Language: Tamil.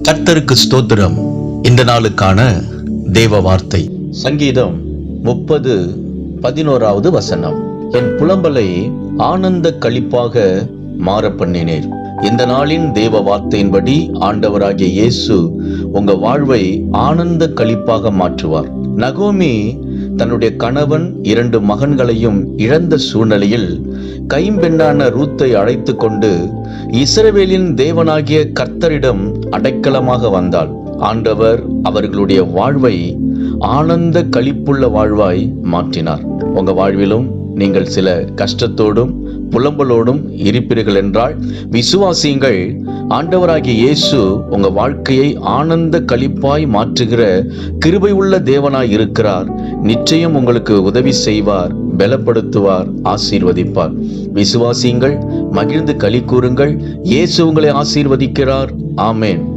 கர்த்தருக்கு ஸ்தோத்திரம். இந்த நாளுக்கான தேவ வார்த்தை. சங்கீதம் முப்பது பதினோராவது வசனம். என் புலம்பலை ஆனந்த களிப்பாக மாற பண்ணினேர். இந்த நாளின் தேவ வார்த்தையின்படி ஆண்டவராகிய இயேசு உங்க வாழ்வை ஆனந்த கழிப்பாக மாற்றுவார். நகோமி தன்னுடைய கணவன் இரண்டு மகன்களையும் இழந்த சூழ்நிலையில் கைம்பெண்ணான ரூத்தை அழைத்து கொண்டு இஸ்ரவேலின் தேவனாகிய கர்த்தரிடம் அடைக்கலமாக வந்தாள். ஆண்டவர் அவர்களுடைய வாழ்வை ஆனந்த களிப்புள்ள வாழ்வாய் மாற்றினார். உங்க வாழ்விலும் நீங்கள் சில கஷ்டத்தோடும் புலம்பலோடும் இருப்பீர்கள் என்றால் விசுவாசியுங்கள். ஆண்டவராகிய இயேசு உங்க வாழ்க்கையை ஆனந்த களிப்பாய் மாற்றுகிற கிருபை உள்ள தேவனாய் இருக்கிறார். நிச்சயம் உங்களுக்கு உதவி செய்வார் பலப்படுத்துவார் ஆசீர்வதிப்பார். விசுவாசியுங்கள் மகிழ்ந்து களி கூறுங்கள். இயேசு உங்களை ஆசீர்வதிக்கிறார். ஆமேன்.